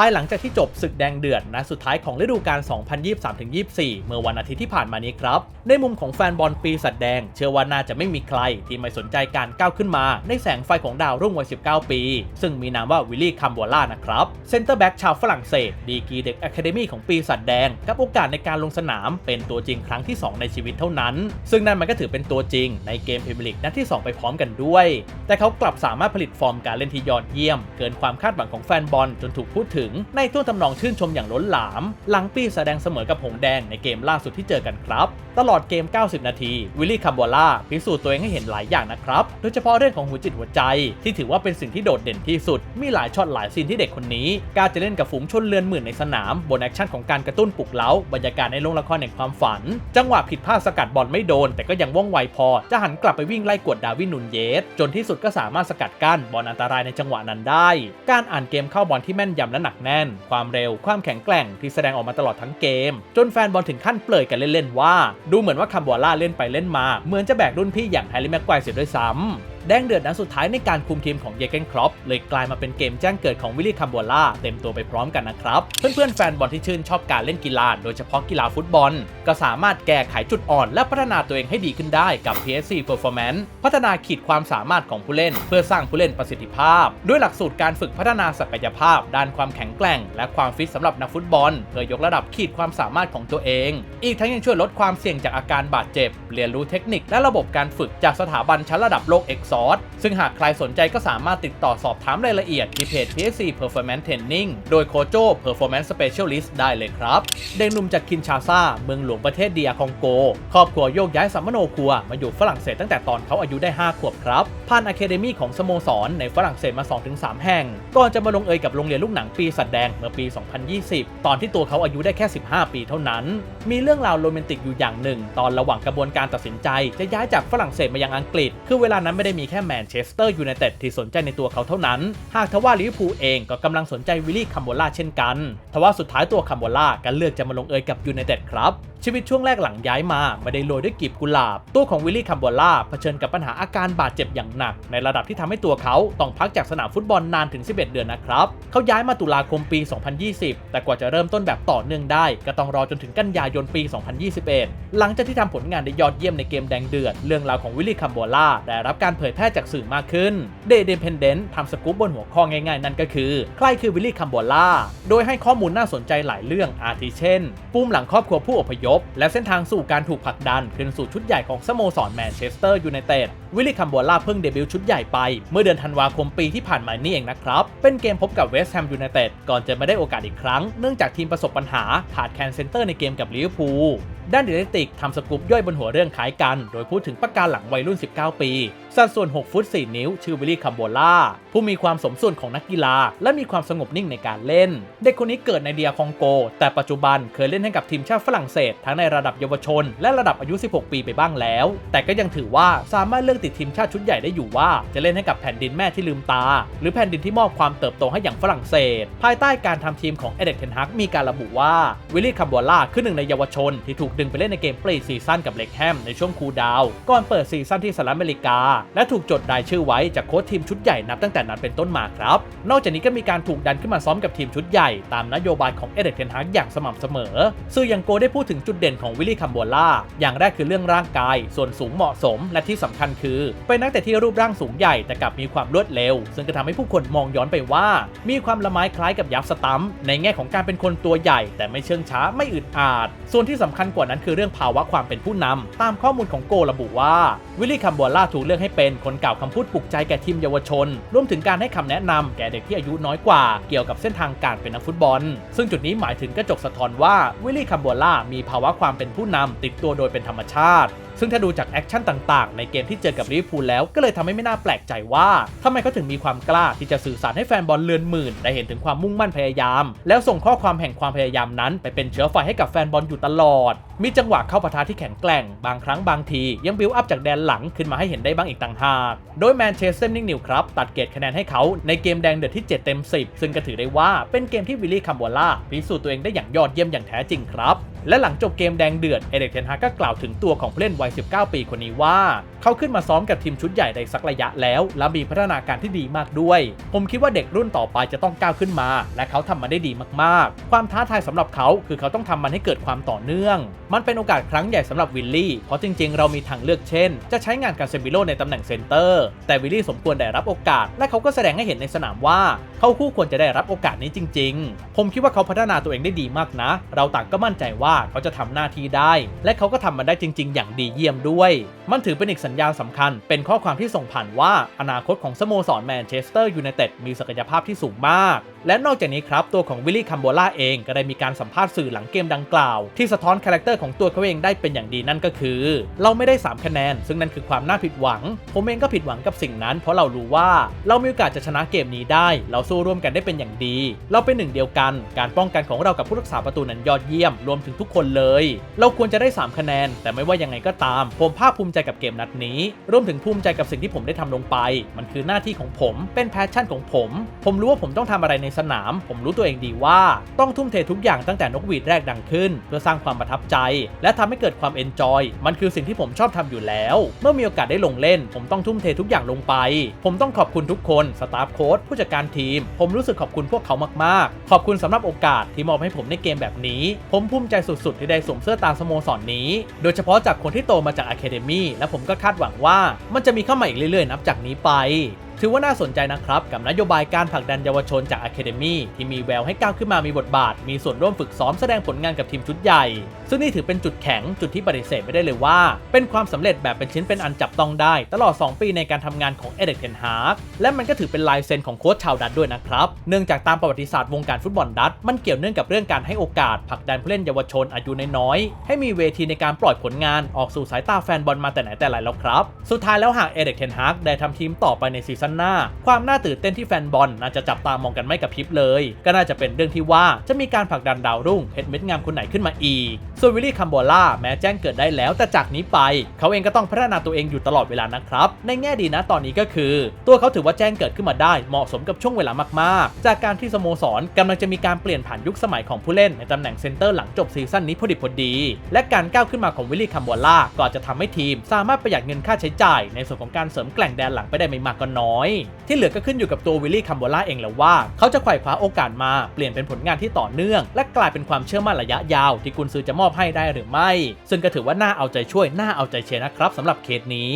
ภายหลังจากที่จบศึกแดงเดือดนัดสุดท้ายของฤดูกาล 2023-24 เมื่อวันอาทิตย์ที่ผ่านมานี้ครับ ในมุมของแฟนบอลปีศาจแดง เชื่อว่าน่าจะไม่มีใครที่ไม่สนใจการก้าวขึ้นมา ในแสงไฟของดาวรุ่งวัย 19 ปี ซึ่งมีนามว่าวิลลี่คัมบัวล่านะครับเซนเตอร์แบ็กชาวฝรั่งเศส ดีกีเด็กอะคาเดมี่ของปีศาจแดง กับโอกาสในการลงสนาม เป็นตัวจริงครั้งที่ 2 ในชีวิตเท่านั้น ซึ่งนั่นมันก็ถือเป็นตัวจริง ในเกมพรีเมียร์ลีกนัดที่ 2 ไปพร้อมกันด้วย แต่เขากลับสามารถผลิตฟอร์มการเล่นที่ยอดเยี่ยม เกินความคาดหวังของแฟนบอลจนถูกพูดถึงในท่วงทำนองชื่นชมอย่างล้นหลาม หลังปีแสดงเสมอกับหงแดงในเกมล่าสุดที่เจอกันครับ ตลอดเกม 90 นาที วิลลี่คัมบัวล่าพิสูจน์ตัวเองให้เห็นหลายอย่างนะครับ โดยเฉพาะเรื่องของหัวจิตหัวใจ ที่ถือว่าเป็นสิ่งที่โดดเด่นที่สุด มีหลายช็อตหลายซีนที่เด็กคนนี้กล้าจะเล่นกับฝูงชนเลือนหมื่นในสนามบนแอคชั่นของการกระตุ้นปลุกเล้าบรรยากาศในโรงละครแห่งความฝัน จังหวะผิดพลาดสกัดบอลไม่โดน แต่ก็ยังว่องไวพอ จะหันกลับไปวิ่งไล่กวดดาวินนุนเยส จนที่สุดก็สามารถสกัดกั้นบอลอันตรายในจังหวะนั้นได้ การอ่านเกมเข้าบอลที่แม่นยำและหนักแน่น ความเร็ว ความแข็งแกร่งที่แสดงออกมาตลอดทั้งเกม จนแฟนบอลถึงขั้นเปลยกันเล่นๆว่า ดูเหมือนว่าคัมบัวล่าเล่นไปเล่นมา เหมือนจะแบกรุ่นพี่อย่างแฮร์รี่แม็กไกวร์เสียด้วยซ้ำ แดงเดือดนัดสุดท้ายในการคุมทีมของเยเกนครอปเลยกลายมาเป็นเกมแจ้งเกิดของวิลลี่คัมบัวล่าเต็มตัวไปพร้อมกันนะครับ เพื่อนเพื่อนแฟนบอลที่ชื่นชอบการเล่นกีฬาโดยเฉพาะกีฬาฟุตบอล ก็สามารถแก้ไขจุดอ่อนและพัฒนาตัวเองให้ดีขึ้นได้กับ PSC Performance พัฒนาขีดความสามารถของผู้เล่น เพื่อสร้างผู้เล่นประสิทธิภาพ ด้วยหลักสูตรการฝึกพัฒนาศักยภาพ ด้านความแข็งแกร่ง และความฟิตสำหรับนักฟุตบอล เพื่อยกระดับขีดความสามารถของตัวเอง อีกทั้งยังช่วยลดความเสี่ยงจากอาการบาดเจ็บ เรียนรู้เทคนิคและระบบการฝึกจากสถาบันชั้นระดับโลก X2 Source ซึ่งหากใครสนใจก็สามารถติดต่อสอบถามรายละเอียดที่เพจ PSC Performance Training โดยโคโจ Performance Specialist ได้เลยครับ เด็กหนุ่มจากคินชาซาเมืองหลวงประเทศเดียคองโก ครอบครัวโยกย้ายสัมมโนครัว มาอยู่ฝรั่งเศสตั้งแต่ตอนเขาอายุได้ 5 ขวบครับ ผ่านอะคาเดมีของสโมสรในฝรั่งเศสมา 2-3 แห่ง ก่อนจะมาลงเอยกับโรงเรียนลูกหนังปีสัตว์แดงเมื่อปี 2020 ตอนที่ตัวเขาอายุได้แค่ 15 ปีเท่านั้น มีเรื่องราวโรแมนติกอยู่อย่างหนึ่ง ตอนระหว่างกระบวนการตัดสินใจ จะย้ายจากฝรั่งเศสมายังอังกฤษ คือเวลานั้นไม่ได้มีแค่แมนเชสเตอร์ยูไนเต็ดที่สนใจในตัวเขาเท่านั้น หากทว่าลิเวอร์พูลเองก็กำลังสนใจวิลลี่คัมโบล่าเช่นกัน ทว่าสุดท้ายตัวคัมโบล่าก็เลือกจะมาลงเอยกับยูไนเต็ดครับ ชีวิตช่วงแรกหลังย้ายมาไม่ได้โรยด้วยกลีบกุหลาบ ตัวของวิลลี่คัมโบล่าเผชิญกับปัญหาอาการบาดเจ็บอย่างหนัก ในระดับที่ทำให้ตัวเขาต้องพักจากสนามฟุตบอลนานถึง 11 เดือนนะครับเขาย้ายมาตุลาคมปี 2020 แต่กว่าจะเริ่มต้นแบบต่อเนื่องได้ ก็ต้องรอจนถึงกันยายนปี 2021 หลังจากที่ทำผลงานได้ยอดเยี่ยมในเกมแดงเดือด เรื่องราวของวิลลี่คัมโบล่าได้รับการเผยแพร่จากสื่อมากขึ้นเดเดเพนเดนทำสกู๊ปบนหัวข้อง่ายๆ นั่นก็คือ ใครคือวิลลี่คัมโบล่าโดยให้ข้อมูลน่าสนใจหลายเรื่องอาทิเช่น ปุ่มหลังครอบครัวผู้อพยพและเส้นทางสู่การถูกผลักดันขึ้นสู่ชุดใหญ่ของสโมสรแมนเชสเตอร์ยูไนเต็ดวิลลี่คัมบัวล่าเพิ่งเดบิวต์ชุดใหญ่ไป เมื่อเดือนธันวาคมปีที่ผ่านมานี่เองนะครับ เป็นเกมพบกับเวสต์แฮมยูไนเต็ดก่อนจะไม่ได้โอกาสอีกครั้ง เนื่องจากทีมประสบปัญหาขาดแคนเซนเตอร์ในเกมกับลิเวอร์พูลด้านเดลติกทำสกูปย่อยบนหัวเรื่องคล้ายกัน โดยพูดถึงประการหลังวัยรุ่น 19 ปี สัดส่วน 6 ฟุต 4 นิ้ว ชื่อวิลลี่คัมโบล่า ผู้มีความสมส่วนของนักกีฬา และมีความสงบนิ่งในการเล่น เด็กคนนี้เกิดในเดียคองโก แต่ปัจจุบันเคยเล่นให้กับทีมชาติฝรั่งเศส ทั้งในระดับเยาวชน และระดับอายุ 16 ปีไปบ้างแล้ว แต่ก็ยังถือว่าสามารถเลือกติดทีมชาติชุดใหญ่ได้อยู่ว่า จะเล่นให้กับแผ่นดินแม่ที่ลืมตา หรือแผ่นดินที่มอบความเติบโตให้อย่างฝรั่งเศส ภายใต้การทำทีมของเอเด็กเทนฮักมีการระบุว่าวิลลี่คัมโบล่าคือหนึ่งในเยาวชน ที่ถูกดึงไปเล่นในเกมปรีซีซั่นกับเล็กแฮมในช่วงคูดาวก่อนเปิดซีซั่นที่สหรัฐอเมริกาและถูกจดรายชื่อไว้จากโค้ชทีมชุดใหญ่นับตั้งแต่นั้นเป็นต้นมาครับ นอกจากนี้ก็มีการถูกดันขึ้นมาซ้อมกับทีมชุดใหญ่ตามนโยบายของเอเดกเทนฮากอย่างสม่ำเสมอสื่ออย่างโกได้พูดถึงจุดเด่นของวิลลี่คัมโบล่าอย่างแรกคือเรื่องร่างกาย ส่วนสูงเหมาะสม และที่สำคัญคือ เป็นนักแต่ที่รูปร่างสูงใหญ่แต่กลับมีความรวดเร็ว ซึ่งก็ทำให้ผู้คนมองย้อนไปว่า มีความละไม้คล้ายกับยับสตัมในแง่ของการเป็นคนตัวใหญ่ แต่ไม่เชื่องช้าไม่อึดอัดส่วนที่สำคัญกว่านั้นคือเรื่องภาวะความเป็นผู้นำตามข้อมูลของโกระบุว่าวิลลี่คัมโบล่าถูกเลือกให้เป็นคนกล่าวคำพูดปลุกใจแก่ทีมเยาวชน รวมถึงการให้คำแนะนำแก่เด็กที่อายุน้อยกว่า เกี่ยวกับเส้นทางการเป็นนักฟุตบอล ซึ่งจุดนี้หมายถึงกระจกสะท้อนว่าวิลลี่คัมโบล่ามีภาวะความเป็นผู้นำติดตัวโดยเป็นธรรมชาติ ซึ่งถ้าดูจากแอคชั่นต่างๆ ในเกมที่เจอกับลิเวอร์พูลแล้วก็เลยทำให้ไม่น่าแปลกใจว่าทำไมเขาถึงมีความกล้าที่จะสื่อสารให้แฟนบอลเลือนหมื่น ได้เห็นถึงความมุ่งมั่นพยายาม แล้วส่งข้อความแห่งความพยายามนั้น ไปเป็นเชื้อไฟให้กับแฟนบอลอยู่ตลอด มีจังหวะเข้าปะทะที่แข็งแกร่ง บางครั้งบางที ยังบิวอัพจากแดนหลังขึ้นมาให้เห็นได้บ้างอีกต่างหาก โดยแมนเชสเตอร์นิงนิวครับตัดเกรดคะแนนให้เขาในเกมแดงเดือดที่ 7 เต็ม 10 ซึ่งก็ถือได้ว่าเป็นเกมที่วิลลี่คัมบัวล่าพิสูจน์ตัวเองได้อย่างยอดเยี่ยมอย่างแท้จริงครับ และหลังจบเกมแดงเดือดเอเด็กเทนฮากก็กล่าวถึงตัวของผู้เล่นวัย 19 ปีคนนี้ว่า เขาขึ้นมาซ้อมกับทีมชุดใหญ่ในสักระยะแล้ว และมีพัฒนาการที่ดีมากด้วย ผมคิดว่าเด็กรุ่นต่อไปจะต้องก้าวขึ้นมา และเขาทำมันได้ดีมากๆ ความท้าทายสำหรับเขาคือเขาต้องทำมันให้เกิดความต่อเนื่อง มันเป็นโอกาสครั้งใหญ่สำหรับวิลลี่เพราะจริง ๆ เรามีทางเลือกเช่น จะใช้งานกาเซมิโลในตำแหน่งเซนเตอร์แต่วิลลี่สมควรได้รับโอกาส และเขาก็แสดงให้เห็นในสนามว่า เขาคู่ควรจะได้รับโอกาสนี้จริง ๆ ผมคิดว่าเขาพัฒนาตัวเองได้ดีมากนะ เราต่างก็มั่นใจว่าเขาจะทำหน้าที่ได้ และเขาก็ทำมันได้จริง ๆ อย่างดีเยี่ยมด้วย มันถือเป็นอีกสัญญาณสำคัญ เป็นข้อความที่ส่งผ่านว่าอนาคตของสโมสรแมนเชสเตอร์ยูไนเต็ดมีศักยภาพที่สูงมาก และนอกจากนี้ครับตัวของวิลลี่คัมโบล่าเองก็ได้มีการสัมภาษณ์สื่อหลังเกมดังกล่าว ที่สะท้อนคาแรคเตอร์ของตัวเขาเองได้เป็นอย่างดีนั่นก็คือ เราไม่ได้ 3 คะแนน ซึ่งนั่นคือความน่าผิดหวัง ผมเองก็ผิดหวังกับสิ่งนั้น เพราะเรารู้ว่าเรามีโอกาสจะชนะเกมนี้ได้ เราสู้ร่วมกันได้เป็นอย่างดี เราเป็นหนึ่งเดียวกัน การป้องกันของเรากับผู้รักษาประตูนั้นยอดเยี่ยมรวมถึงทุกคนเลย เราควรจะได้ 3 คะแนน แต่ไม่ว่ายังไงก็ตาม ผมภาคภูมิใจกับเกมนัดนี้รวมถึงภูมิใจกับสิ่งที่ผมได้ทำลงไป มันคือหน้าที่ของผม เป็นแพชชั่นของผม ผมรู้ว่าผมต้องทำอะไรในสนาม ผมรู้ตัวเองดีว่า ต้องทุ่มเททุกอย่างตั้งแต่นกหวีดแรกดังขึ้น เพื่อสร้างความประทับใจ และทำให้เกิดความเอนจอยมันคือสิ่งที่ผมชอบทำอยู่แล้ว เมื่อมีโอกาสได้ลงเล่น ผมต้องทุ่มเททุกอย่างลงไป ผมต้องขอบคุณทุกคนสตาฟโค้ชผู้จัดการทีม ผมรู้สึกขอบคุณพวกเขามากๆ ขอบคุณสำหรับโอกาสที่มอบให้ผมในเกมแบบนี้ ผมภูมิใจสุดๆ ที่ได้สวมเสื้อตามสโมสรนนี้ โดยเฉพาะจากคนที่โตมาจากอะคาเดมี่และผมก็คาดหวังว่ามันจะมีเข้ามาอีกเรื่อยๆ นับจากนี้ไป ถือว่าน่าสนใจนะครับ กับนโยบายการผลักดันเยาวชนจาก Academy ที่มีแววให้ก้าวขึ้นมามีบทบาท มีส่วนร่วมฝึกซ้อมแสดงผลงานกับทีมชุดใหญ่ ซึ่งนี่ถือเป็นจุดแข็งจุดที่ปฏิเสธไม่ได้เลยว่า เป็นความสำเร็จแบบเป็นชิ้นเป็นอันจับต้องได้ ตลอด 2 ปีในการทำงานของเอเด็กเทนฮาร์กและมันก็ถือเป็นลายเซ็นของโค้ชชาวดัตด้วยนะครับเนื่องจากตามประวัติศาสตร์วงการฟุตบอลดัตมันเกี่ยวเนื่องกับเรื่องการให้โอกาสผลักดันผู้เล่นเยาวชนอายุน้อยๆให้มีเวทีในการปล่อยผลงานออกสู่สายตาแฟนบอลมาแต่ไหนแต่ไรแล้วครับสุดท้ายแล้วหากเอเด็กเทนฮาร์กได้ทำทีมต่อไปในซีซั่นหน้า ความน่าตื่นเต้นที่แฟนบอลน่าจะจับตามองกันไม่กับพริบเลย ก็น่าจะเป็นเรื่องที่ว่าจะมีการผลักดันดาวรุ่งเพชรเม็ดงามคนไหนขึ้นมาอีก ส่วนวิลลี่คัมโบล่าแม้แจ้งเกิดได้แล้วแต่จากนี้ไป เขาเองก็ต้องพัฒนาตัวเองอยู่ตลอดเวลานะครับ ในแง่ดีนะตอนนี้ก็คือ ตัวเขาถือว่าแจ้งเกิดขึ้นมาได้เหมาะสมกับช่วงเวลามากๆ จากการที่สโมสรกำลังจะมีการเปลี่ยนผ่านยุคสมัยของผู้เล่นในตำแหน่งเซนเตอร์หลังจบซีซั่นนี้พอดีพอดี และการก้าวขึ้นมาของวิลลี่คัมโบล่าก็จะทำให้ทีม สามารถประหยัดเงินค่าใช้จ่าย ในส่วนของการเสริมแกล่งแดนหลังไปได้ไม่มากก็น้อย ที่เหลือก็ขึ้นอยู่กับตัววิลลี่คัมโบล่าเองแล้วว่า เขาจะไขว่คว้าโอกาสมาเปลี่ยนเป็นผลงานที่ต่อเนื่อง และกลายเป็นความเชื่อมั่นระยะยาว ที่กุนซือจะมอบให้ได้หรือไม่ ซึ่งก็ถือว่าน่าเอาใจช่วยน่าเอาใจเชียร์นะครับสำหรับเคสนี้